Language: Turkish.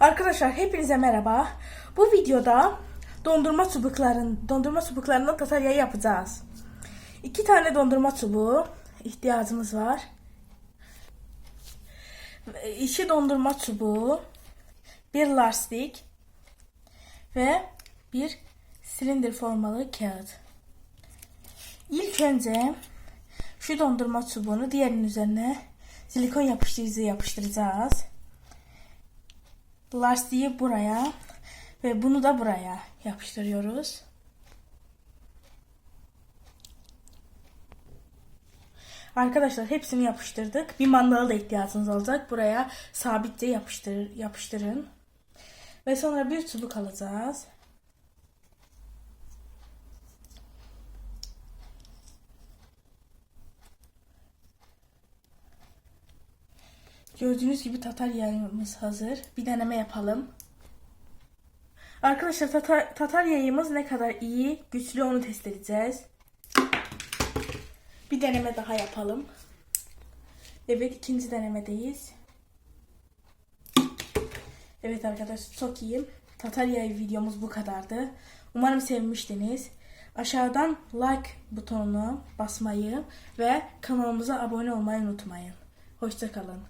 Arkadaşlar hepinize merhaba. Bu videoda dondurma çubukların dondurma çubuklarından tatarya yapacağız. İki tane dondurma çubuğu ihtiyacımız var. İki dondurma çubuğu, bir lastik ve bir silindir formalı kağıt. İlk önce şu dondurma çubuğunu diğerinin üzerine silikon yapıştırıcı yapıştıracağız. Lastiği buraya ve bunu da buraya yapıştırıyoruz. Arkadaşlar hepsini yapıştırdık. Bir mandala da ihtiyacınız olacak. Buraya sabitçe yapıştır, yapıştırın. Ve sonra bir çubuk alacağız. Gördüğünüz gibi tatar yayımız hazır. Bir deneme yapalım. Arkadaşlar tatar, tatar yayımız ne kadar iyi, güçlü onu test edeceğiz. Bir deneme daha yapalım. Evet ikinci denemedeyiz. Evet arkadaşlar çok iyiyim. Tatar yayı videomuz bu kadardı. Umarım sevmiştiniz. Aşağıdan like butonuna basmayı ve kanalımıza abone olmayı unutmayın. Hoşçakalın.